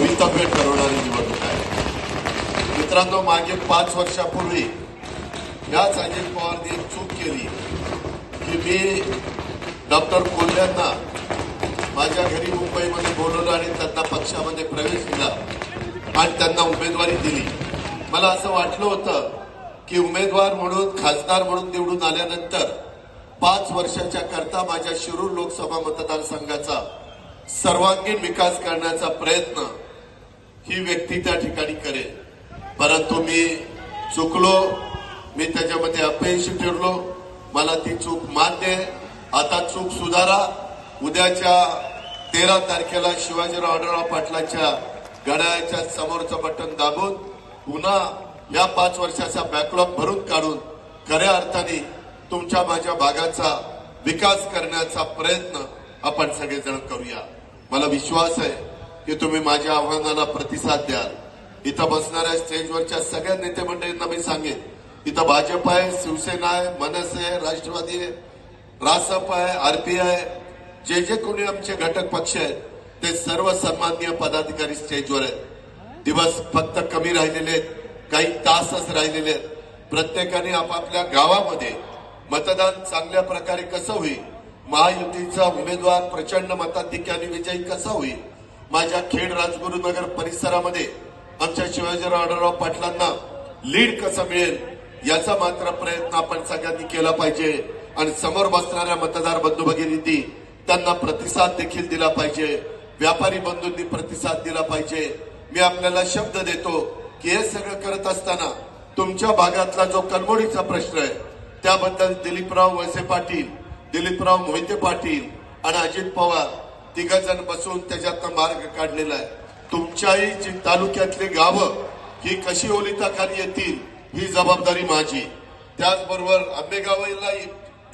भवितव्य ठरवणारी निवडणूक आहे. मित्रांनो मागे पाच वर्षापूर्वी याच अजित पवारने एक चूक केली की मी डॉक्टर कोल्ह्यांना माझ्या घरी मुंबईमध्ये बोलवलं आणि त्यांना पक्षामध्ये प्रवेश दिला आणि त्यांना उमेदवारी दिली. मला असं वाटलं होतं की उमेदवार म्हणून खासदार म्हणून निवडून आल्यानंतर पाच वर्षाच्या करता माझ्या शिरूर लोकसभा मतदारसंघाचा सर्वांगीण विकास करण्याचा प्रयत्न ही व्यक्ती त्या ठिकाणी करेल. परंतु मी चुकलो. मी त्याच्यामध्ये अपयशी ठरलो. मला ती चूक मान्य आहे. आता चूक सुधारा. उद्याच्या तेरा तारखेला शिवाजीराव आढळराव पाटलांच्या घड्याळाच्या समोरचं बटन दाबून पुन्हा या पाच वर्षाचा बॅकलॉग भरून काढून खऱ्या अर्थाने तुमच्या माझ्या भागाचा विकास करण्याचा प्रयत्न आपण सगळेजण करूया. मला विश्वास आहे. की तुम्ही माझ्या आव्हानाला प्रतिसाद द्याल. इथं बसणाऱ्या स्टेजवरच्या सगळ्या नेते मंडळींना मी सांगेन इथं भाजप आहे शिवसेना आहे मनसे आहे राष्ट्रवादी आहे रासप आहे आरपीआय जे जे कोणी आमचे घटक पक्ष आहेत ते सर्व सन्माननीय पदाधिकारी स्टेजवर आहेत. दिवस फक्त कमी राहिलेले आहेत काही तासच राहिलेले आहेत. प्रत्येकाने आपापल्या गावामध्ये मतदान चांगल्या प्रकारे कसं होईल? महायुतीचा उमेदवार प्रचंड मताधिक्याने विजयी कसा होईल? माझ्या खेड राजगुरुनगर परिसरामध्ये आमच्या शिवाजीराव आढळराव पाटलांना लीड कसं मिळेल याचा मात्र प्रयत्न आपण सगळ्यांनी केला पाहिजे. आणि समोर बसणाऱ्या मतदार बंधू भगिनींनी त्यांना प्रतिसाद देखील दिला पाहिजे. व्यापारी बंधूंनी प्रतिसाद दिला पाहिजे. मी आपल्याला शब्द देतो की हे सगळं करत असताना तुमच्या भागातला जो कलमोडीचा प्रश्न आहे त्याबद्दल दिलीपराव वळसे पाटील दिलीपराव मोहिते पाटील आणि अजित पवार तिघ जण बसून त्याच्यातनं मार्ग काढलेला आहे. तुमच्याही जी तालुक्यातली गावं ही कशी ओलिताखाली येतील ही जबाबदारी माझी. त्याचबरोबर आंबेगावला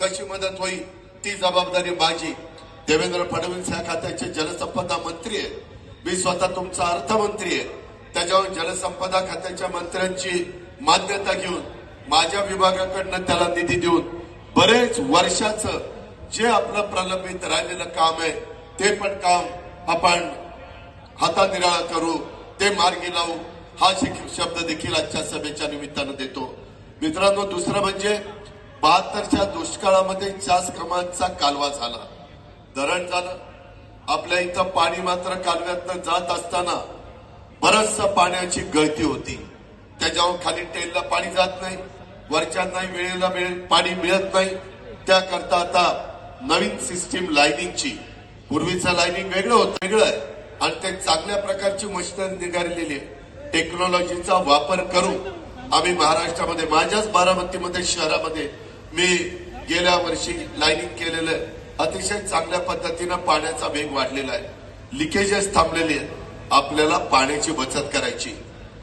कशी मदत होईल ती जबाबदारी माझी. देवेंद्र फडणवीस ह्या खात्याचे जलसंपदा मंत्री आहेत. मी स्वतः तुमचा अर्थमंत्री आहे. त्याच्यावर जलसंपदा खात्याच्या मंत्र्यांची मान्यता घेऊन माझ्या विभागाकडनं त्याला निधी देऊन बरेच वर्षाचं जे आपलं प्रलंबित राहिलेलं काम आहे ते पण काम आपण हातानिराळा करू ते मार्गी लावू हा शब्द देखील आजच्या सभेच्या निमित्तानं देतो. मित्रांनो दुसरं म्हणजे बहात्तरच्या दुष्काळामध्ये चास कमांचा कालवा झाला. धरण झालं. आपल्या इथं पाणी मात्र कालव्यातनं जात असताना बरचस पाण्याची गळती होती. त्याच्यावर खाली टेलला पाणी जात नाही. वरच्यांनाही वेळेला वेळ पाणी मिळत नाही. त्याकरता आता नवीन सिस्टीम लाईनिंगची पूर्वीचं लाईनिंग वेगळं होतं वेगळं आहे. आणि ते चांगल्या प्रकारची मशिनरी निघालेली आहे. टेक्नॉलॉजीचा वापर करून आम्ही महाराष्ट्रामध्ये माझ्याच बारामतीमध्ये शहरामध्ये मी गेल्या वर्षी लाईनिंग केलेलं आहे. अतिशय चांगल्या पद्धतीनं पाण्याचा वेग वाढलेला आहे. लिकेजेस थांबलेले आहेत. आपल्याला पाण्याची बचत करायची.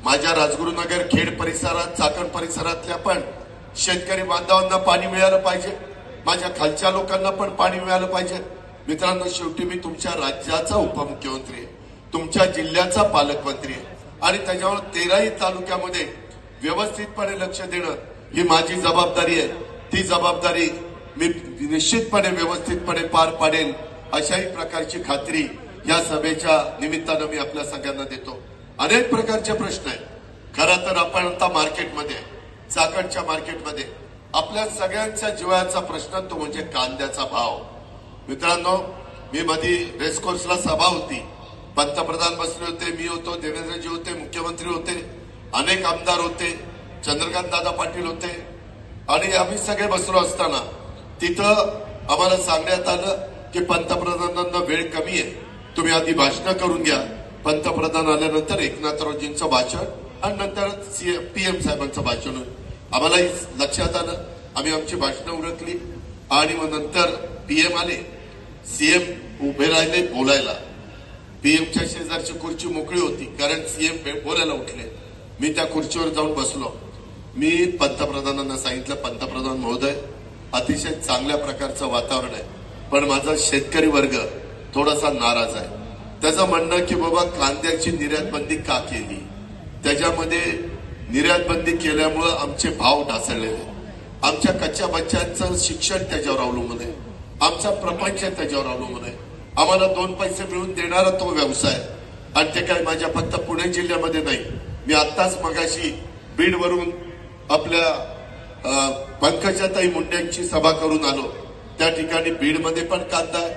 माझ्या राजगुरुनगर खेड परिसरात चाकण परिसरातल्या पण शेतकरी बांधवांना पाणी मिळालं पाहिजे. माझ्या खालच्या लोकांना पण पाणी मिळालं पाहिजे. मित्रांनो शेवटी मी तुमच्या राज्याचा उपमुख्यमंत्री आहे. तुमच्या जिल्ह्याचा पालकमंत्री आहे. आणि त्याच्यावर तेराही तालुक्यामध्ये व्यवस्थितपणे लक्ष देणं ही माझी जबाबदारी आहे. ती जबाबदारी मी निश्चितपणे व्यवस्थितपणे पार पाडेल अशाही प्रकारची खात्री या सभेच्या निमित्तानं मी आपल्या सगळ्यांना देतो. अनेक प्रकारचे प्रश्न आहेत. खरं तर आपण आता मार्केटमध्ये चाकणच्या मार्केटमध्ये आपल्या सगळ्यांच्या जीवाचा प्रश्न तो म्हणजे कांद्याचा भाव. मित्रांनो मी मधी रेसकोर्सला सभा होती. पंतप्रधान बसले होते मी होतो देवेंद्रजी होते मुख्यमंत्री होते अनेक आमदार होते चंद्रकांत दादा पाटील होते आणि आम्ही सगळे बसलो असताना तिथं आम्हाला सांगण्यात आलं की पंतप्रधानांना वेळ कमी आहे. तुम्ही आधी भाषण करून घ्या. पंतप्रधान आल्यानंतर एकनाथरावजींचं भाषण आणि नंतर पीएम साहेबांचं भाषण. आम्हालाही लक्षात आलं. आम्ही आमची भाषणं उरकली आणि मग नंतर पीएम आले. सीएम उभे राहिले बोलायला. पीएमच्या शेजारची खुर्ची मोकळी होती कारण सीएम बोलायला उठले. मी त्या खुर्चीवर जाऊन बसलो. मी पंतप्रधानांना सांगितलं पंतप्रधान महोदय अतिशय चांगल्या प्रकारचं वातावरण आहे पण माझा शेतकरी वर्ग थोडासा नाराज आहे. त्याचं म्हणणं की बाबा कांद्याची निर्यातबंदी का केली? त्याच्यामध्ये निर्यातबंदी केल्यामुळं आमचे भाव ढासळलेले आमच्या कच्च्या बच्चांचं शिक्षण त्याच्यावर अवलंबून आहे. आमचा प्रपंच त्याच्यावर अवलंबून आहे. आम्हाला दोन पैसे मिळवून देणारा तो व्यवसाय आणि ते काय माझ्या फक्त पुणे जिल्ह्यामध्ये नाही. मी आत्ताच मगाशी बीडवरून आपल्या अ, पंकजाताई मुंड्यांची सभा करून आलो. त्या ठिकाणी बीडमध्ये पण कांदा आहे.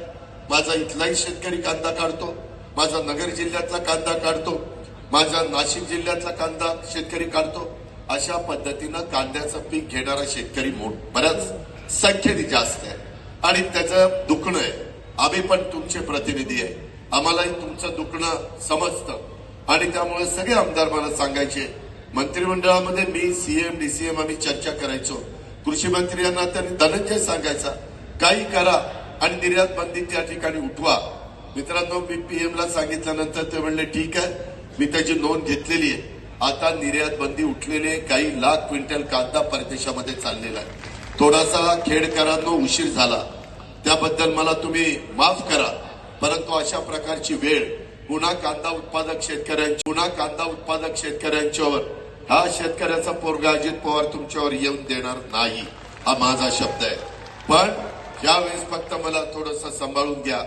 माझा इथलाही शेतकरी कांदा काढतो. माझा नगर जिल्ह्यातला कांदा काढतो. माझा नाशिक जिल्ह्यातला कांदा शेतकरी काढतो. अशा पद्धतीनं कांद्याचं पीक घेणारा शेतकरी मोठ बऱ्याच संख्येने जास्त आहे. आणि त्याचं दुखणं आहे. आम्ही पण तुमचे प्रतिनिधी आहे. आम्हालाही तुमचं दुखणं समजतं. आणि त्यामुळे सगळे आमदार मला सांगायचे मंत्रिमंडळामध्ये मी सीएम डीसीएम आम्ही चर्चा करायचो. कृषी मंत्री यांना त्यांनी धनंजय सांगायचा काही करा आणि निर्यात बंदी त्या ठिकाणी उठवा. मित्रांनो मी पीएमला सांगितल्यानंतर ते म्हणले ठीक आहे मी त्याची नोंद घेतलेली आहे. आता निर्यात बंदी उठलेली आहे काही लाख क्विंटल कांदा परदेशामध्ये चाललेला आहे. थोडासा खेडकरांनो उशीर झाला. त्याबद्दल मला तुम्ही माफ करा. परंतु अशा प्रकारची वेळ पुन्हा कांदा उत्पादक शेतकऱ्यांची पुन्हा कांदा उत्पादक शेतकऱ्यांच्यावर हा शेतकऱ्याचा पोरगा अजित पवार तुमच्यावर येऊन देणार नाही हा माझा शब्द आहे. पण यावेळेस फक्त मला थोडस सांभाळून घ्या.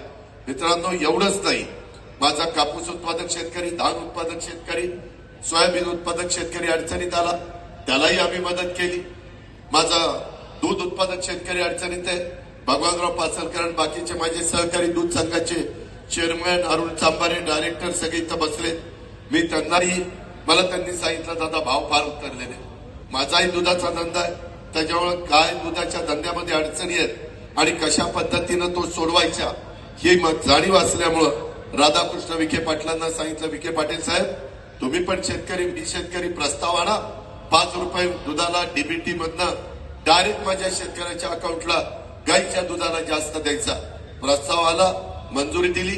मित्रांनो एवढंच नाही. माझा कापूस उत्पादक शेतकरी धान उत्पादक शेतकरी सोयाबीन उत्पादक शेतकरी अडचणीत आला. त्यालाही आम्ही मदत केली. माझा दूध उत्पादक शेतकरी अडचणीत आहे. भगवानराव पाचलकर आणि बाकीचे माझे सहकारी दूध संघाचे चेअरमॅन अरुण चांबारे डायरेक्टर सगळे इथं बसले. मी त्यांनाही मला त्यांनी सांगितलं दादा भाव फार उतरलेले माझाही दुधाचा धंदा आहे. त्याच्यामुळे काय दुधाच्या धंद्यामध्ये अडचणी आहेत आणि कशा पद्धतीनं तो सोडवायचा ही जाणीव असल्यामुळं राधाकृष्ण विखे पाटलांना सांगितलं. विखे पाटील साहेब तुम्ही पण शेतकरी मी शेतकरी प्रस्ताव आणा. पाच रुपये दुधाला डीबीटी मधनं डायरेक्ट माझ्या शेतकऱ्याच्या अकाउंटला गाईच्या दुधाला जास्त द्यायचा. प्रस्ताव आला मंजुरी दिली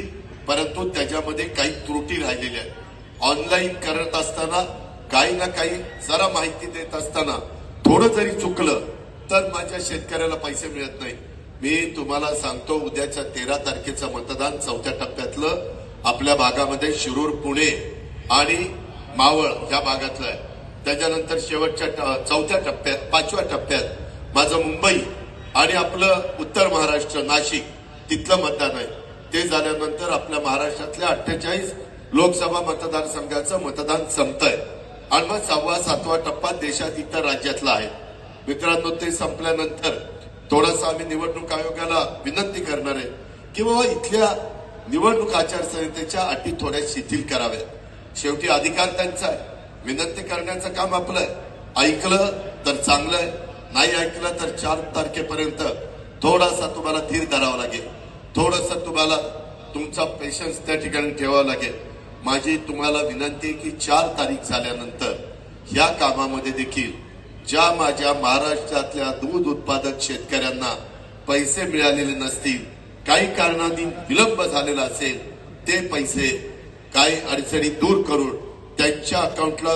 परंतु त्याच्यामध्ये काही त्रुटी राहिलेल्या आहेत. ऑनलाईन करत असताना काही ना काही जरा माहिती देत असताना थोडं जरी चुकलं तर माझ्या शेतकऱ्याला पैसे मिळत नाही मी तुम्हाला सांगतो उद्याच्या तेरा तारखेचं मतदान चौथ्या टप्प्यातलं आपल्या भागामध्ये शिरूर पुणे आणि मावळ या भागातलं आहे. त्याच्यानंतर शेवटच्या ट- चौथ्या टप्प्यात पाचव्या टप्प्यात माझं मुंबई आणि आपलं उत्तर महाराष्ट्र नाशिक तिथलं मतदान आहे. ते झाल्यानंतर आपल्या महाराष्ट्रातल्या अठ्ठेचाळीस लोकसभा मतदारसंघाचं मतदान संपतंय. आणि मग सहावा सातवा टप्पा देशात इतर राज्यातला आहे. मित्रांनो ते संपल्यानंतर थोडंसं आम्ही निवडणूक आयोगाला विनंती करणार आहे की बाबा इथल्या निवडणूक आचारसंहितेच्या अटी थोड्या शिथिल कराव्यात. शेवटी अधिकार त्यांचा आहे. विनंती करण्याचं काम आपलं आहे. ऐकलं तर चांगलं आहे. नाही ऐकलं तर चार तारखेपर्यंत थोडासा तुम्हाला धीर धरावा लागेल. थोडस तुम्हाला तुमचा पेशन्स त्या ठिकाणी ठेवावा लागेल. माझी तुम्हाला विनंती आहे की चार तारीख झाल्यानंतर या कामामध्ये देखील ज्या माझ्या महाराष्ट्रातल्या दूध उत्पादक शेतकऱ्यांना पैसे मिळालेले नसतील काही कारणांनी विलंब झालेला असेल ते पैसे काही अडचणी दूर करून त्यांच्या अकाउंटला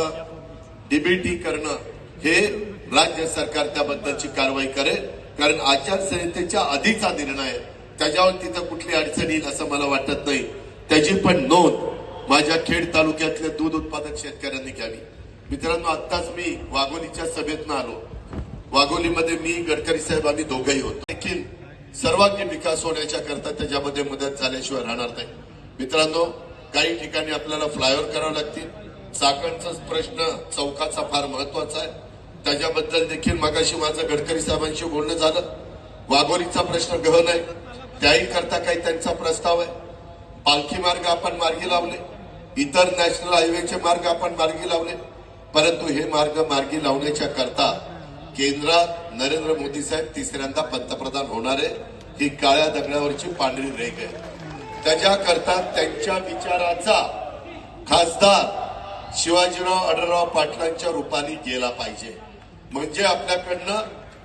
डीबीटी करणं हे राज्य सरकार त्याबद्दलची कारवाई करेल कारण आचारसंहितेच्या आधीचा निर्णय आहे. त्याच्यावर तिथं कुठली अडचण येईल असं मला वाटत नाही. त्याची पण नोंद माझ्या खेड तालुक्यातल्या दूध उत्पादक शेतकऱ्यांनी घ्यावी. मित्रांनो आत्ताच मी वाघोलीच्या सभेतनं आलो. वाघोलीमध्ये मी गडकरी साहेब आम्ही दोघंही होतो. देखील सर्वांगीण विकास होण्याच्या करता त्याच्यामध्ये मदत झाल्याशिवाय राहणार नाही. मित्रांनो काही ठिकाणी आपल्याला फ्लायओव्हर करावं लागतील. चाकणचा प्रश्न चौकाचा फार महत्त्वाचा आहे. त्याच्याबद्दल देखील मागाशी माझं गडकरी साहेबांशी बोलणं झालं. वाघोलीचा प्रश्न गहन आहे. त्याही करता काही त्यांचा प्रस्ताव आहे. पालखी मार्ग आपण मार्गी लावले. इतर नॅशनल हायवेचे मार्ग आपण मार्गी लावले. परंतु हे मार्ग मार्गी लावण्याच्या करता केंद्रात नरेंद्र मोदी साहेब तिसऱ्यांदा पंतप्रधान होणार आहे. ही काळ्या दगडावरची पांढरी रेग आहे. त्याच्याकरता त्यांच्या विचाराचा खासदार शिवाजीराव अडरराव पाटलांच्या रूपाने गेला पाहिजे. म्हणजे आपल्याकडनं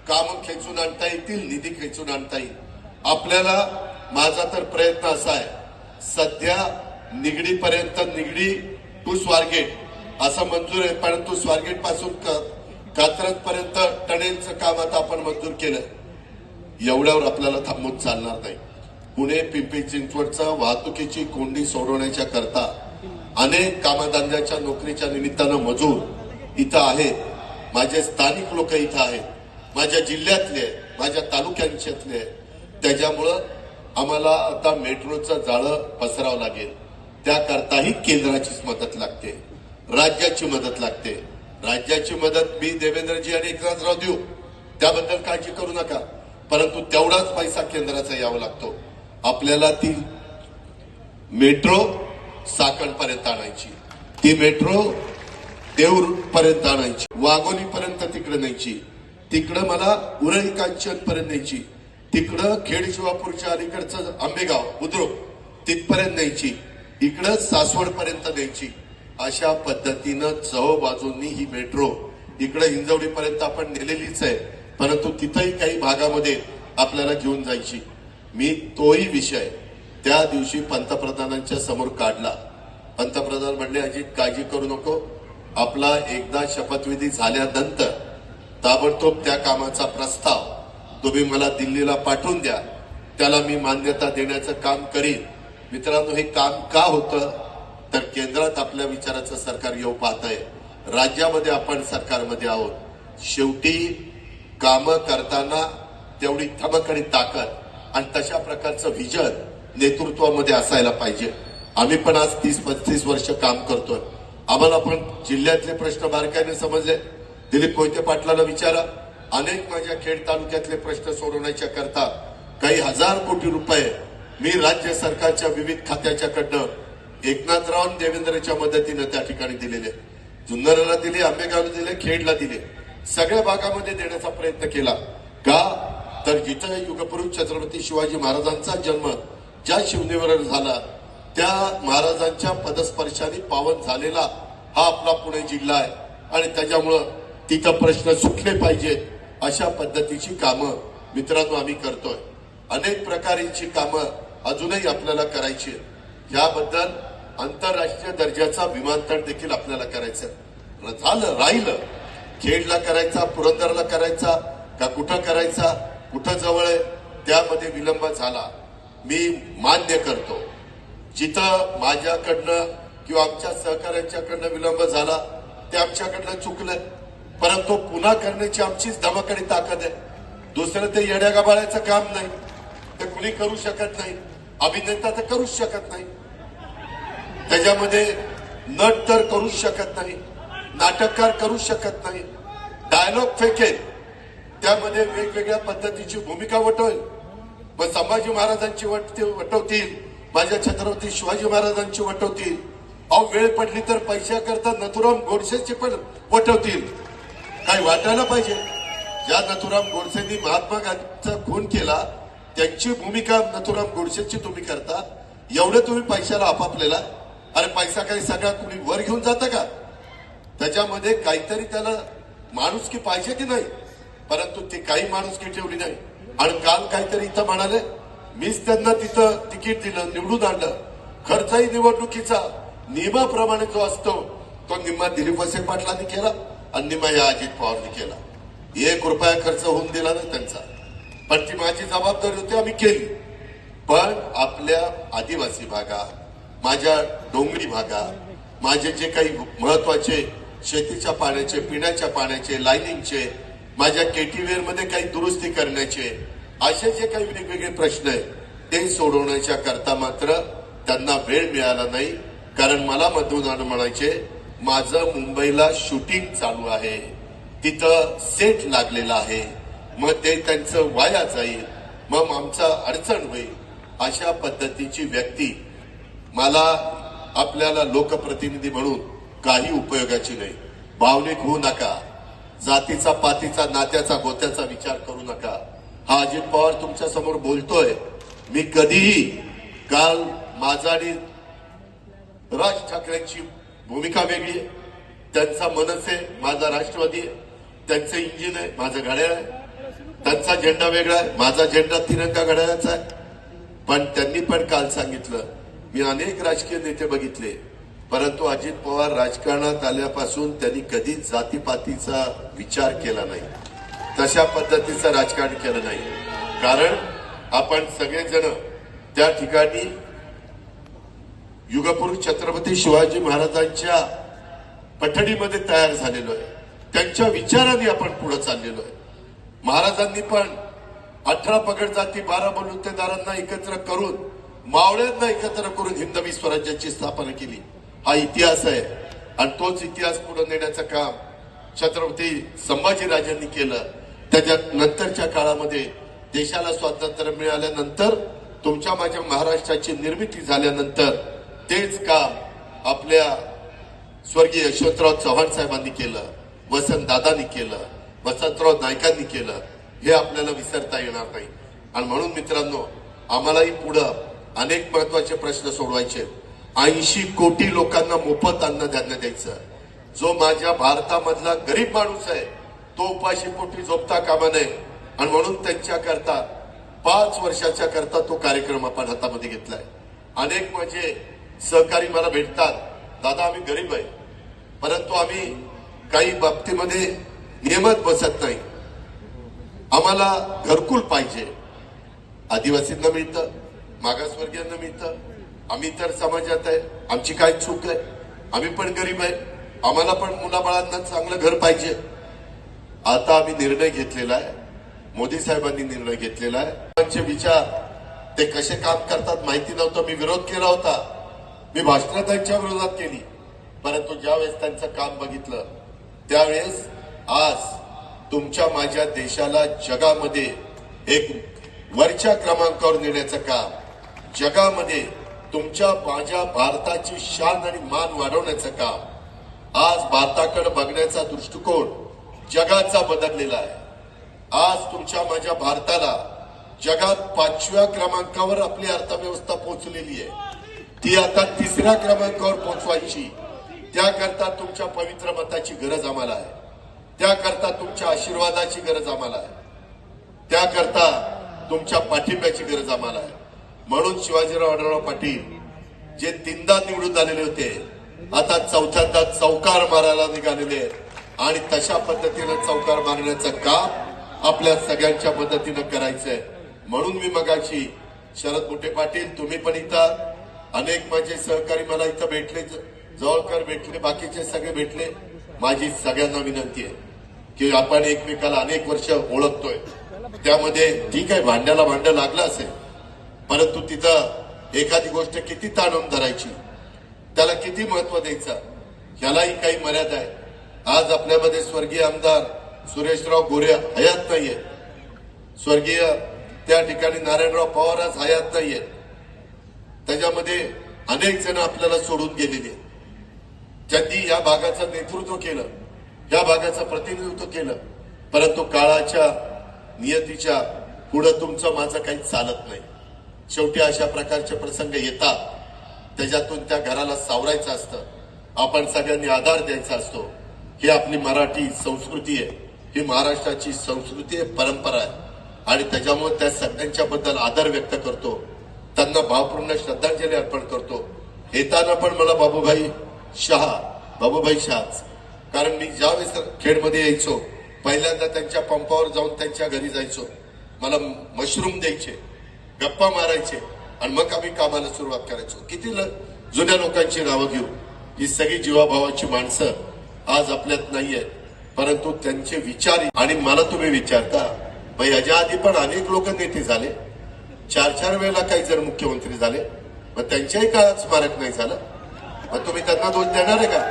काम खेचून आणता येतील निधी खेचून आणता येईल. आपल्याला माझा तर प्रयत्न असा आहे सध्या निगडीपर्यंत निगडी टू स्वारगेट असं मंजूर आहे. परंतु स्वारगेटपासून कात्रज पर्यंत टनेलचं काम आता आपण मंजूर केलं एवढ्यावर आपल्याला थांबून चालणार नाही. पुणे पिंपरी चिंचवडचा वाहतुकीची कोंडी सोडवण्याच्या करता अनेक कामधंद्याच्या नोकरीच्या निमित्तानं मजूर इथं आहेत. माझे स्थानिक लोक इथं आहेत माझ्या जिल्ह्यातले माझ्या तालुक्यांच्यातले. त्याच्यामुळं आम्हाला आता मेट्रोचं जाळं पसरावं लागेल. त्याकरताही केंद्राचीच मदत लागते राज्याची मदत लागते. राज्याची मदत मी देवेंद्रजी आणि एकनाथराव देऊ त्याबद्दल काळजी करू नका. परंतु तेवढाच पैसा केंद्राचा यावा लागतो. आपल्याला ती मेट्रो साकणपर्यंत आणायची. ती मेट्रो देऊर पर्यंत आणायची. वाघोली पर्यंत तिकडे न्यायची. तिकडं मला उरळी कांचन पर्यंत न्यायची. तिकडं खेड शिवापूरच्या अलीकडचं आंबेगाव बुद्रुक तिथपर्यंत न्यायची. इकडं सासवड पर्यंत न्यायची. अशा पद्धतीनं चव बाजूंनी ही मेट्रो इकडे हिंजवडी पर्यंत आपण नेलेलीच आहे. परंतु तिथंही काही भागामध्ये आपल्याला घेऊन जायची. मी तोही विषय त्या दिवशी पंतप्रधानांच्या समोर काढला. पंतप्रधान म्हणले अजित काळजी करू नको. आपला एकदा शपथविधी झाल्यानंतर ताबडतोब त्या कामाचा प्रस्ताव तुम्ही मला दिल्लीला पाठवून द्या. त्याला मी मान्यता देण्याचं काम करीन. मित्रांनो हे काम का होतं? तर केंद्रात आपल्या विचाराचं सरकार येऊ पाहत आहे राज्यामध्ये आपण सरकारमध्ये आहोत. शेवटी कामं करताना तेवढी धमक आणि ताकद आणि तशा प्रकारचं व्हिजन नेतृत्वामध्ये असायला पाहिजे. आम्ही पण आज तीस पस्तीस वर्ष काम करतोय. आम्हाला पण जिल्ह्यातले प्रश्न बारकाईने समजले. दिलीप कोयते पाटलाला विचारा. अनेक माझ्या खेड तालुक्यातले प्रश्न सोडवण्याच्या करता काही हजार कोटी रुपये मी राज्य सरकारच्या विविध खात्याच्याकडनं एकनाथराव देवेंद्रच्या मदतीनं त्या ठिकाणी दिलेले. जुन्नरला दिले आंबेगावला दिले खेडला दिले. सगळ्या भागामध्ये देण्याचा प्रयत्न केला. का? तर जिथं युगपुरुष छत्रपती शिवाजी महाराजांचा जन्म ज्या शिवनेवर झाला त्या महाराजांच्या पदस्पर्शाने पावन झालेला हा आपला पुणे जिल्हा आहे. आणि त्याच्यामुळं तिथं प्रश्न सुटले पाहिजेत अशा पद्धतीची कामं मित्रांनो आम्ही करतोय. अनेक प्रकारची कामं अजूनही आपल्याला करायची आहेत. याबद्दल आंतरराष्ट्रीय दर्जाचा विमानतळ देखील आपल्याला करायचं आहे. झालं राहिलं. खेडला करायचा पुरंदरला करायचा का कुठं करायचा कुठं जवळ आहे त्यामध्ये विलंब झाला. मी मान्य करतो. जिथं माझ्याकडनं किंवा आमच्या सहकाऱ्यांच्याकडनं विलंब झाला ते आमच्याकडनं चुकलं परंतु पुन्हा करण्याची आमचीच धमकडे ताकद आहे. दुसरं ते येड्या गाबाळ्याचं काम नाही. ते कुणी करू शकत नाही. अभिनेता तर करूच शकत नाही. त्याच्यामध्ये नट तर करूच शकत नाही. नाटककार करूच शकत नाही. डायलॉग फेकेल त्यामध्ये वेगवेगळ्या पद्धतीची भूमिका वटवेल. पण संभाजी महाराजांची वट वटवतील. माझ्या छत्रपती शिवाजी महाराजांची वटवतील. अहो वेळ पडली तर पैशाकरता नथुराम गोडसेची पण वटवतील. काही वाटायला पाहिजे. ज्या नथुराम गोडसेंनी महात्मा गांधीचा खून केला त्यांची भूमिका नथुराम गोडसेची तुम्ही करता एवढं तुम्ही पैशाला आपापलेला. अरे पैसा काही सगळा कुणी वर घेऊन जाता का? त्याच्यामध्ये काहीतरी त्याला माणूस की पाहिजे की नाही? परंतु ती काही माणुसकी ठेवली नाही. आणि काल काहीतरी इथं म्हणाले मीच त्यांना तिथं तिकीट दिलं निवडून आणलं. खर्चही निवडणुकीचा. नियमाप्रमाणे जो असतो तो निम्मा दिलीप वसे पाटलांनी केला आणि निम्मा या अजित पवारनी केला. एक रुपया खर्च होऊन दिला नाही त्यांचा. पण ती माझी जबाबदारी होती आम्ही केली. पण आपल्या आदिवासी भागात माझ्या डोंगरी भागात माझे जे काही महत्त्वाचे शेतीच्या पाण्याचे पिण्याच्या पाण्याचे लाईनिंगचे माझ्या केटीवेअरमध्ये काही दुरुस्ती करण्याचे असे जे काही वेगवेगळे प्रश्न आहेत. ते सोडवण्याच्या करता मात्र त्यांना वेळ मिळाला नाही. कारण मला मधून म्हणायचे माझं मुंबईला शूटिंग चालू आहे. तिथं सेट लागलेला आहे. मग ते त्यांचं वाया जाईल. मग आमचा अडचण होईल. अशा पद्धतीची व्यक्ती मला आपल्याला लोकप्रतिनिधी म्हणून काही उपयोगाची नाही. भावनिक होऊ नका. जातीचा पातीचा नात्याचा गोत्याचा विचार करू नका. हा अजित पवार तुमच्यासमोर बोलतोय. मी कधीही काल माझा आणि राज ठाकरेंची भूमिका वेगळी आहे. त्यांचा मनस आहे माझा राष्ट्रवादी आहे. त्यांचं इंजिन आहे माझं घड्याळ आहे. त्यांचा झेंडा वेगळा आहे माझा झेंडा तिरंगा घड्याळाचा आहे. पण त्यांनी पण काल सांगितलं मी अनेक राजकीय नेते बघितले परंतु अजित पवार राजकारणात आल्यापासून त्यांनी कधीच जातीपातीचा विचार केला नाही. तशा पद्धतीचं राजकारण केलं नाही. कारण आपण सगळेजण त्या ठिकाणी युगपुरुष छत्रपती शिवाजी महाराजांच्या पठडीमध्ये तयार झालेलो आहे. त्यांच्या विचाराने आपण पुढे चाललेलो आहे. महाराजांनी पण अठरा पगड जाती बारा बलुतेदारांना एकत्र करून मावळ्यांना एकत्र करून हिंदवी स्वराज्याची स्थापना केली. हा इतिहास आहे. आणि तोच इतिहास पुढे नेण्याचं काम छत्रपती संभाजीराजांनी केलं. त्याच्यात नंतरच्या काळामध्ये देशाला स्वातंत्र्य मिळाल्यानंतर तुमच्या माझ्या महाराष्ट्राची निर्मिती झाल्यानंतर तेच काम आपल्या स्वर्गीय यशवंतराव चव्हाण साहेबांनी केलं वसंत दादांनी केलं वसंतराव नायकांनी केलं हे आपल्याला विसरता येणार नाही. आणि म्हणून मित्रांनो आम्हालाही पुढं अनेक महत्त्वाचे प्रश्न सोडवायचे ऐंशी कोटी लोकांना मोफत अन्न धान्य द्यायचं. जो माझ्या भारतामधला गरीब माणूस आहे तो उपाशी पोटी झोपता कामा नये. आणि म्हणून त्यांच्या करता पाच वर्षाच्या करता तो कार्यक्रम आपण हातामध्ये घेतलाय. अनेक माझे सहकारी मला भेटतात. दादा आम्ही गरीब आहे. परंतु आम्ही काही बाबतीमध्ये नियमत बसत नाही. आम्हाला घरकुल पाहिजे. आदिवासींना मिळतं मागासवर्गीयांना मिळतं. आम्ही तर समाजात आहे. आमची काय चूक आहे? आम्ही पण गरीब आहे. आम्हाला पण मुलाबाळांना चांगलं घर पाहिजे. आता आम्ही निर्णय घेतलेला आहे. मोदी साहेबांनी निर्णय घेतलेला आहे. विचार ते कसे काम करतात माहिती नव्हतं. मी विरोध केला होता. मी भाषणं त्यांच्या विरोधात केली. परंतु ज्यावेळेस त्यांचं काम बघितलं त्यावेळेस आज तुमच्या माझ्या देशाला जगामध्ये एक वरच्या क्रमांकावर नेण्याचं काम जगामध्ये तुमच्या माझ्या भारताची शान आणि मान वाढवण्याचं काम आज भारताकडे बघण्याचा दृष्टिकोन जगाचा बदललेला आहे. आज तुमच्या माझ्या भारताला जगात पाचव्या क्रमांकावर आपली अर्थव्यवस्था पोहोचलेली आहे. ती आता तिसऱ्या क्रमांकावर पोहोचवायची. त्याकरता तुमच्या पवित्र मताची गरज आम्हाला आहे. त्याकरता तुमच्या आशीर्वादाची गरज आम्हाला आहे. त्याकरता तुमच्या पाठिंब्याची गरज आम्हाला आहे. म्हणून शिवाजीराव आढळराव पाटील जे तीनदा निवडून आलेले होते आता चौथ्यांदा चौकार मारायला निघालेले आहेत. आणि तशा पद्धतीनं चौकार मारण्याचं काम आपल्या सगळ्यांच्या मदतीनं करायचंय. म्हणून मी मगाशी शरद मोठे पाटील तुम्ही पण इथं अनेक माझे सहकारी मला इथं भेटले. जवळकर भेटले बाकीचे सगळे भेटले. माझी सगळ्यांना विनंती आहे की आपण एकमेकाला अनेक वर्ष ओळखतोय. त्यामध्ये ठीक आहे भांड्याला भांडं लागलं असेल परंतु तिथं एखादी गोष्ट किती ताणून धरायची? त्याला किती महत्त्व द्यायचं? ह्यालाही काही मर्यादा आहे. आज आपल्यामध्ये स्वर्गीय आमदार सुरेशराव गोरे हयात नाहीये. स्वर्गीय त्या ठिकाणी नारायणराव पवार आज हयात नाहीये. त्याच्यामध्ये अनेक जण आपल्याला सोडून गेलेले आहेत. ज्यांनी या भागाचं नेतृत्व केलं या भागाचं प्रतिनिधित्व केलं परंतु काळाच्या नियतीच्या पुढं तुमचं माझं काही चालत नाही. शेवटी अशा प्रकारचे प्रसंग येतात. त्याच्यातून त्या घराला सावरायचं असतं. आपण सगळ्यांनी आधार द्यायचा असतो. ही आपली मराठी संस्कृती आहे. ही महाराष्ट्राची संस्कृती आहे परंपरा आहे. आणि त्याच्यामुळे त्या सगळ्यांच्या बद्दल आदर व्यक्त करतो. त्यांना भावपूर्ण श्रद्धांजली अर्पण करतो. येताना पण मला बाबूभाई शहा बाबूभाई शहाच. कारण मी ज्यावेळेस खेडमध्ये यायचो पहिल्यांदा त्यांच्या पंपावर जाऊन त्यांच्या घरी जायचो. मला मशरूम द्यायचे गप्पा मारायचे आणि मग आम्ही कामाला सुरुवात करायचो. किती ल- जुन्या लोकांची नावं घेऊ. ही सगळी जीवाभावाची माणसं आज आपल्यात नाहीये. परंतु त्यांचे विचार आणि मला तुम्ही विचारता मग याच्या आधी पण अनेक लोक नेते झाले. चार चार वेळेला काही जर मुख्यमंत्री झाले मग त्यांच्याही काळात स्मारक नाही झालं. मग तुम्ही त्यांना दोष देणार आहे का?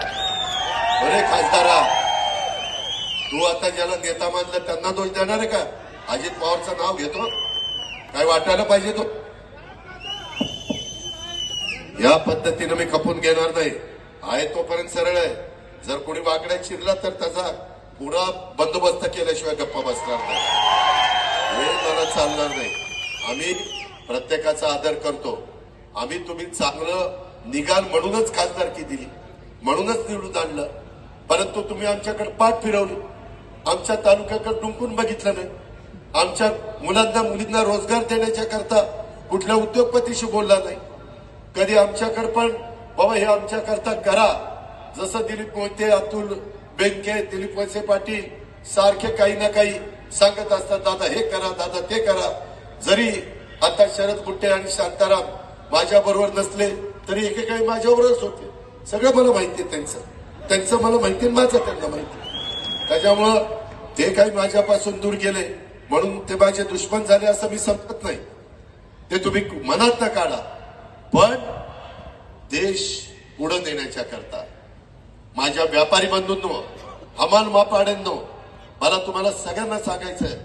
अरे खासदारा तू आता ज्याला नेता मानलं त्यांना दोष देणार आहे का? अजित पवारचं नाव घेतो. काय वाटायला पाहिजे तो? या पद्धतीनं मी खपून घेणार नाही. आहे तोपर्यंत सरळ आहे. जर कोणी वाकड्या शिरला तर त्याचा पुरा बंदोबस्त केल्याशिवाय गप्पा बसणार नाही. हे मला चालणार नाही. आम्ही प्रत्येकाचा आदर करतो. आम्ही तुम्ही चांगलं निघाल म्हणूनच खासदारकी दिली. म्हणूनच निवडून आणलं. परंतु तुम्ही आमच्याकडे पाठ फिरवली. आमच्या तालुक्याकडे डुंकून बघितलं नाही. आमच्या मुलांना मुलींना रोजगार देण्याच्या करता कुठल्या उद्योगपतीशी बोलला नाही. कधी आमच्याकडे पण बाबा हे आमच्याकरता करा. जसं दिलीप मोहिते अतुल बेंके दिलीप वळसे पाटील सारखे काही ना काही सांगत असतात दादा हे करा दादा ते करा. जरी आता शरद गुट्टे आणि शांताराम माझ्या बरोबर नसले तरी एकेकाळी माझ्याबरोबरच होते. सगळं मला माहिती आहे त्यांचं. त्यांचं मला माहिती आहे, माझं त्यांना माहिती आहे. त्याच्यामुळं ते काही माझ्यापासून दूर गेले म्हणून ते माझे दुश्मन झाले असं मी समजत नाही. ते तुम्ही मनात ना काढा. पण देश पुढे नेण्याच्या करता. माझ्या व्यापारी बंधूंनो हमाल मापाड्यांनो मला तुम्हाला सगळ्यांना सांगायचंय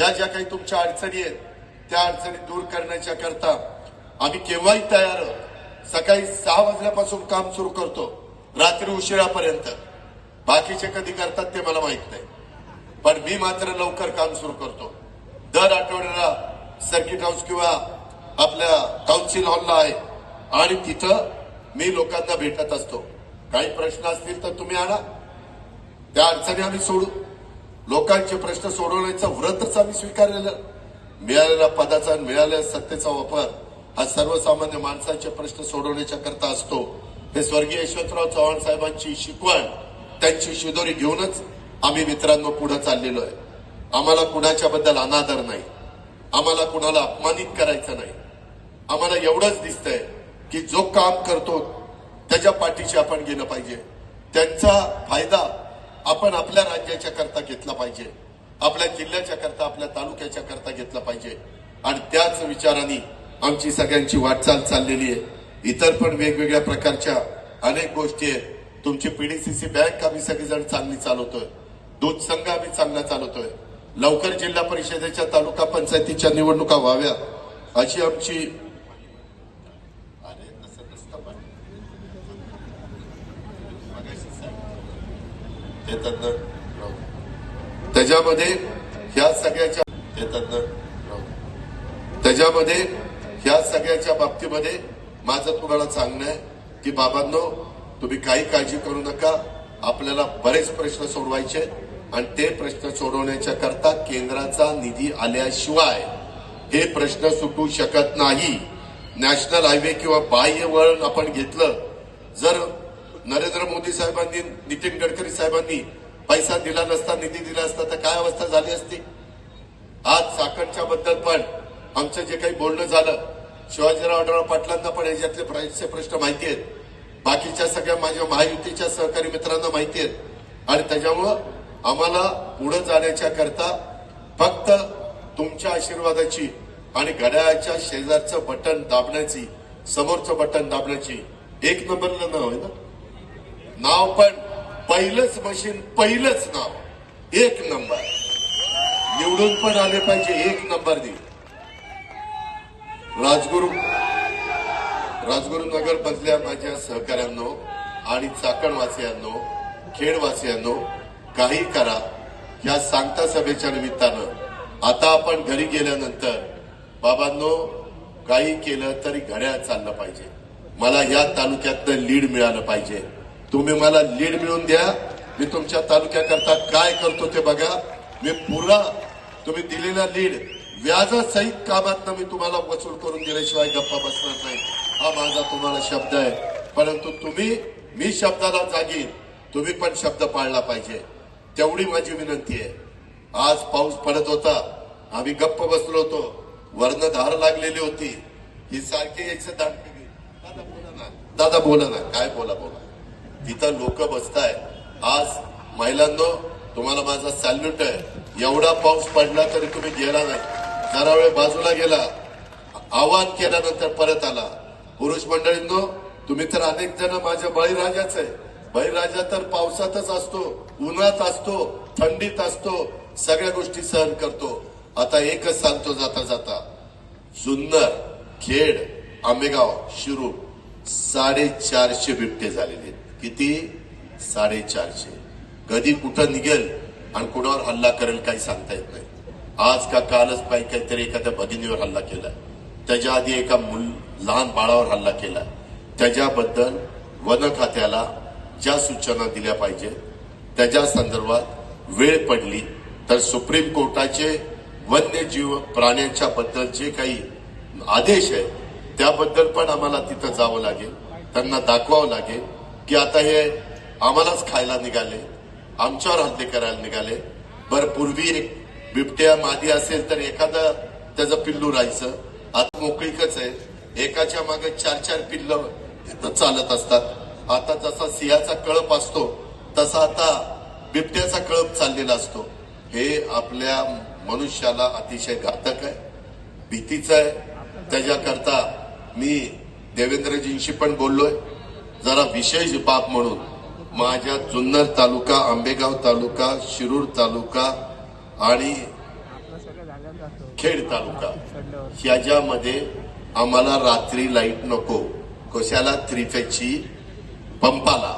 या ज्या काही तुमच्या अडचणी आहेत त्या अडचणी दूर करण्याच्या करता आम्ही केव्हाही तयार सकाळी सहा वाजल्यापासून काम सुरू करतो रात्री उशिरापर्यंत. बाकीचे कधी करतात ते मला माहीत नाही. पण मी मात्र लवकर काम सुरू करतो. दर आठवड्याला सर्किट हाऊस किंवा आपल्या काउन्सिल हॉलला आहे. आणि तिथं मी लोकांना भेटत असतो. काही प्रश्न असतील तर तुम्ही आणा. त्या अडचणी आम्ही सोडू. लोकांचे प्रश्न सोडवण्याचा व्रतच आम्ही स्वीकारलेलं. मिळालेल्या पदाचा मिळालेल्या सत्तेचा वापर हा सर्वसामान्य माणसाचे प्रश्न सोडवण्याच्या करता असतो. हे स्वर्गीय यशवंतराव चव्हाण साहेबांची शिकवण त्यांची शिदोरी घेऊनच आम्ही मित्रांनो पुढे चाललेलो आहे. आम्हाला कुणाच्या बद्दल अनादर नाही. आम्हाला कुणाला अपमानित करायचं नाही. आम्हाला एवढंच दिसतंय की जो काम करतो त्याच्या पाठीशी आपण गेलं पाहिजे. त्यांचा फायदा आपण आपल्या राज्याच्या करता घेतला पाहिजे. आपल्या जिल्ह्याच्या करता आपल्या तालुक्याच्या करता घेतला पाहिजे. आणि त्याच विचाराने आमची सगळ्यांची वाटचाल चाललेली आहे. इतर पण वेगवेगळ्या प्रकारच्या अनेक गोष्टी आहेत. तुमची पीडीसीसी बँक आम्ही सगळेजण चांगली चालवतोय. दूध संघ आम्ही चांगला चालवतोय. लवकर जिल्हा परिषदेच्या तालुका पंचायतीच्या निवडणुका व्हाव्या अशी आमची अरे तसं नसतं पण. मगाशी सांगितलं. तज्ञ त्याच्यामध्ये ह्या सगळ्याच्या ते तज्ञ त्याच्यामध्ये ह्या सगळ्याच्या बाबतीमध्ये माझं तुम्हाला सांगणं आहे की बाबांनो तुम्ही काही काळजी करू नका. आपल्याला बरेच प्रश्न सोडवायचे आणि ते प्रश्न सोडवण्याच्या करता केंद्राचा निधी आल्याशिवाय हे प्रश्न सुटू शकत नाही. नॅशनल हायवे किंवा बाह्य वळण आपण घेतलं जर नरेंद्र मोदी साहेबांनी नितीन गडकरी साहेबांनी पैसा दिला नसता निधी दिला असता तर काय अवस्था झाली असती? आज साखरच्या बद्दल पण आमचं जे काही बोलणं झालं शिवाजीराव पाटलांना पण याच्यातले बरेचसे प्रश्न माहिती आहेत. बाकीच्या सगळ्या माझ्या महायुतीच्या सहकारी मित्रांना माहिती आहेत. आणि त्याच्यामुळं आम्हाला पुढे जाण्याच्या करता फक्त तुमच्या आशीर्वादाची आणि घड्याळाच्या शेजारचं बटन दाबण्याची समोरचं बटन दाबण्याची एक नंबरला न आहे ना? नाव पण पहिलंच मशीन पहिलंच नाव. एक नंबर. निवडून पण आले पाहिजे एक नंबर दे राजगुरू राजगुरुनगर मधल्या माझ्या सहकाऱ्यांनो आणि चाकणवासियांनो खेडवासियांनो काही करा. या सांगता सभेच्या निमित्तानं आता आपण घरी गेल्यानंतर बाबांनो काही केलं तरी घड्याळ चाललं पाहिजे. मला या तालुक्यातनं लीड मिळालं पाहिजे. तुम्ही मला लीड मिळून द्या. मी तुमच्या तालुक्याकरता काय करतो ते बघा. मी पुरा तुम्ही दिलेला लीड व्याजासहित कामातनं मी तुम्हाला वसूल करून दिल्याशिवाय गप्पा बसणार नाही. हा माझा तुम्हाला शब्द आहे. परंतु तुम्ही मी शब्दाला जागीन. तुम्ही पण शब्द पाळला पाहिजे. तेवढी माझी विनंती आहे. आज पाऊस पडत होता. आम्ही गप्प बसलो होतो. वर्ण धार लागलेली होती. ही सारखी यायचं दाट दादा बोला ना. दादा बोला ना. काय बोला बोला. तिथं लोक बसताय आज महिलांनो तुम्हाला माझा सॅल्यूट आहे. एवढा पाऊस पडला तरी तुम्ही गेला नाही. जरा वेळ बाजूला गेला. आवाहन केल्यानंतर परत आला. पुरुष मंडळींनो तुम्ही तर अनेक जण माझ्या बळीराजाच आहे. बळीराजा तर पावसातच असतो उन्हात असतो थंडीत असतो सगळ्या गोष्टी सहन करतो. आता एकच सांगतो जाता जाता. जुन्नर खेड आंबेगाव शिरूर साडेचारशे बिबटे झालेले आहेत. किती? साडेचारशे. कधी कुठं निघेल आणि कुणावर हल्ला करेल काही सांगता येत नाही. आज का कालच पाहिजे काहीतरी एखाद्या भगिनीवर हल्ला केलाय. त्याच्या आधी एका मुल लहान बाळावर हल्ला केलाय. त्याच्याबद्दल वन खात्याला ज्या सूचना दिल्या पाहिजे त्याच्या संदर्भात वेळ पडली तर सुप्रीम कोर्टाचे वन्यजीव प्राण्यांच्या बद्दल जे काही आदेश आहे त्याबद्दल पण आम्हाला तिथं जावं लागेल त्यांना दाखवावं लागेल. की आता हे आम्हालाच खायला निघाले आमच्यावर हल्ले करायला निघाले. बर पूर्वी बिबट्या मादी असेल तर एखादं त्याचं पिल्लू राहायचं. आता मोकळीकच आहे. एकाच्या मागे चार चार पिल्ल चालत असतात. आता जसा सिंहाचा कळप असतो तसा आता बिबट्याचा कळप चाललेला असतो. हे आपल्या मनुष्याला अतिशय घातक आहे भीतीचं आहे. त्याच्याकरता मी देवेंद्रजींशी पण बोललोय. जरा विशेष बाब म्हणून माझ्या जुन्नर तालुका आंबेगाव तालुका शिरूर तालुका आणि खेड तालुका ह्याच्यामध्ये आम्हाला रात्री लाइट नको. कशाला त्रिफेची पंपाला.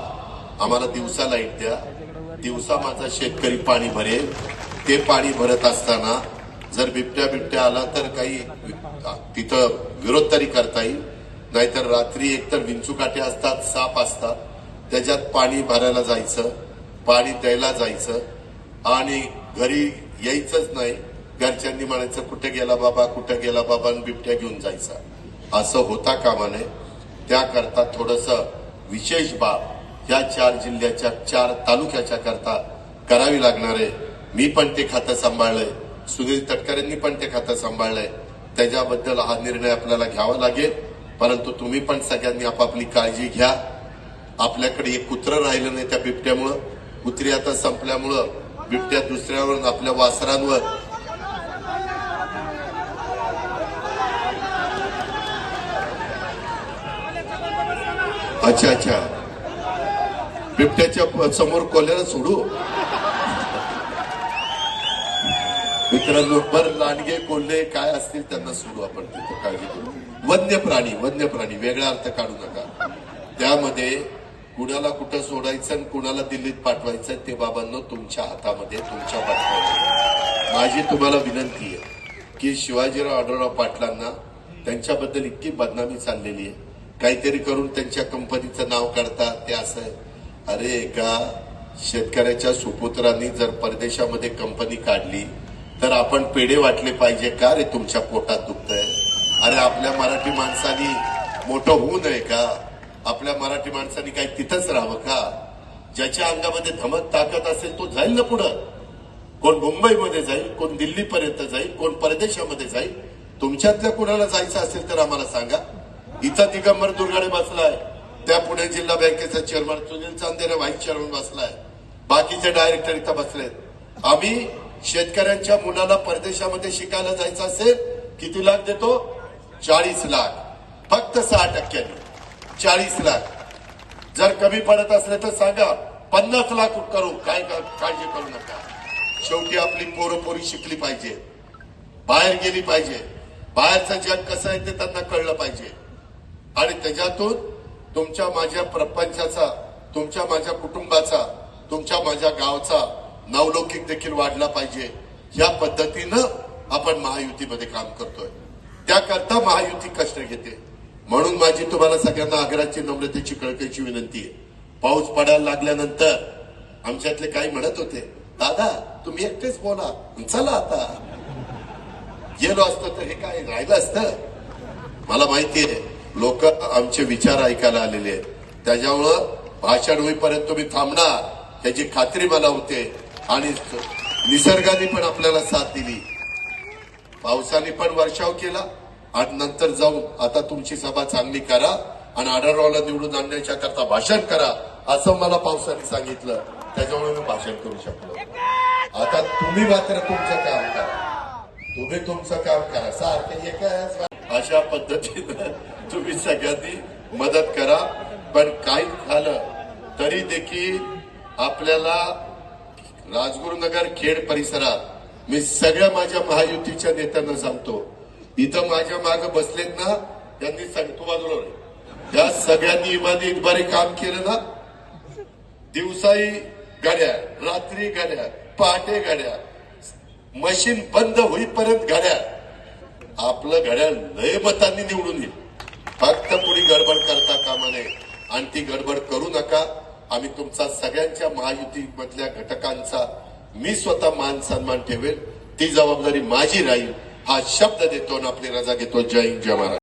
आम्हाला दिवसा लाइट द्या. दिवसा माझा शेतकरी पाणी भरेल. ते पाणी भरत असताना जर बिबट्या बिबट्या आला तर काही तिथं विरोध तरी करता येईल. नाहीतर रात्री एकतर विंचुकाटे असतात साप असतात त्याच्यात पाणी भरायला जायचं पाणी द्यायला जायचं आणि घरी यायचंच नाही. घरच्यांनी म्हणायचं कुठे गेला बाबा कुठे गेला बाबा? आणि बिबट्या घेऊन जायचा. असं होता कामा नये. त्याकरता थोडस विशेष बाब या चार जिल्ह्याच्या चार तालुक्याच्या करता करावी लागणार आहे. मी पण ते खातं सांभाळलंय. सुनील तटकरेंनी पण ते खातं सांभाळलंय. त्याच्याबद्दल हा निर्णय आपल्याला घ्यावा लागेल. परंतु तुम्ही पण सगळ्यांनी आपापली काळजी घ्या. आपल्याकडे एक कुत्रं राहिलं नाही त्या बिबट्यामुळं. कुत्री आता संपल्यामुळं बिबट्या दुसऱ्यावर आपल्या वासरांवर. अच्छा अच्छा. बिबट्याच्या समोर कोल्याला सोडू? मित्रांनो बर लांडगे कोल्हे काय असतील त्यांना सोडू आपण तिथं काळजी करू वन्य प्राणी वन्य प्राणी वेगळा अर्थ काढू नका. त्यामध्ये कुणाला कुठं सोडायचं आणि कुणाला दिल्लीत पाठवायचं ते बाबांनो तुमच्या हातामध्ये तुमच्या पाठवायचं माझी तुम्हाला विनंती आहे की शिवाजीराव आढळराव पाटलांना त्यांच्याबद्दल इतकी बदनामी चाललेली आहे. काहीतरी करून त्यांच्या कंपनीचं नाव काढतात ते असं आहे. अरे एका शेतकऱ्याच्या सुपुत्रांनी जर परदेशामध्ये कंपनी काढली तर आपण पेढे वाटले पाहिजे का रे तुमच्या पोटात दुखतंय? अरे आपल्या मराठी माणसानी मोठं होऊ नये का? आपल्या मराठी माणसानी काही तिथंच राहावं का? ज्याच्या अंगामध्ये धमक ताकद असेल तो जाईल ना पुढं? कोण मुंबईमध्ये जाईल कोण दिल्लीपर्यंत जाईल कोण परदेशामध्ये जाईल? तुमच्यातल्या कुणाला जायचं असेल तर आम्हाला सांगा. इथं दिगंबर दुर्गाडे बसलाय. त्या पुणे जिल्हा बँकेचा chairman Sunil Chandera vice chairman बसलाय. बाकीचे डायरेक्टर इथं बसलेत. आम्ही शेतकऱ्यांच्या मुलाला परदेशामध्ये शिकायला जायचं असेल किती लाख देतो? चाळीस लाख फक्त सहा टक्क्यांनी. चाळीस लाख. जर कमी पडत असले तर सांगा पन्नास लाख करू काय काळजी करू नका. शेवटी आपली पोरं पोरी शिकली पाहिजे. बाहेर गेली पाहिजे. बाहेरचं जग कसं आहे ते त्यांना कळलं पाहिजे. आणि त्याच्यातून तुमच्या माझ्या प्रपंचाचा तुमच्या माझ्या कुटुंबाचा तुमच्या माझ्या गावचा नावलौकिक देखील वाढला पाहिजे. या पद्धतीनं आपण महायुतीमध्ये काम करतोय. त्याकरता महायुती कष्ट घेते. म्हणून माझी तुम्हाला सगळ्यांना आग्रहाची नम्रतेची कळकळीची विनंती आहे. पाऊस पडायला लागल्यानंतर आमच्यातले काही म्हणत होते दादा तुम्ही एकटेच बोला चला आता. गेलो असतो तर हे काय राहिलं असतं? मला माहिती आहे लोक आमचे विचार ऐकायला आलेले आहेत. त्याच्यामुळं भाषण होईपर्यंत तुम्ही थांबणार त्याची खात्री मला होते. आणि निसर्गाने पण आपल्याला साथ दिली. पावसाने पण वर्षाव केला आणि नंतर जाऊन आता तुमची सभा चांगली करा आणि आढळरावला निवडून आणण्याच्या करता भाषण करा असं मला पावसाने सांगितलं. त्याच्यामुळे मी भाषण करू शकलो. आता तुम्ही मात्र तुमचं काम करा. तुम्ही तुमचं काम करा. सारखं एकच अशा पद्धतीनं तुम्ही सगळ्यांनी मदत करा. पण काही झालं तरी देखील आपल्याला राजगुरुनगर खेड परिसरात मी सगळ्या माझ्या महायुतीच्या नेत्यांना सांगतो इथं माझ्या मागे बसलेत ना त्यांनी सांगतो बाजूला या सगळ्यांनी इमानी इतबारी काम केलं ना दिवसाही गाड्या रात्री गाड्या पहाटे गाड्या मशीन बंद होईपर्यंत गाड्या आपलं घड्याळ लय मतांनी निवडून येईल. फक्त पुढे गडबड करता कामा नये. आणि ती गडबड करू नका. आम्ही तुमचा सगळ्यांच्या महायुती मधल्या घटकांचा मी स्वतः मान सन्मान ठेवेल. ती जबाबदारी माझी राहील. हा शब्द देतो आणि आपली रजा घेतो. जय हिंद जय महाराज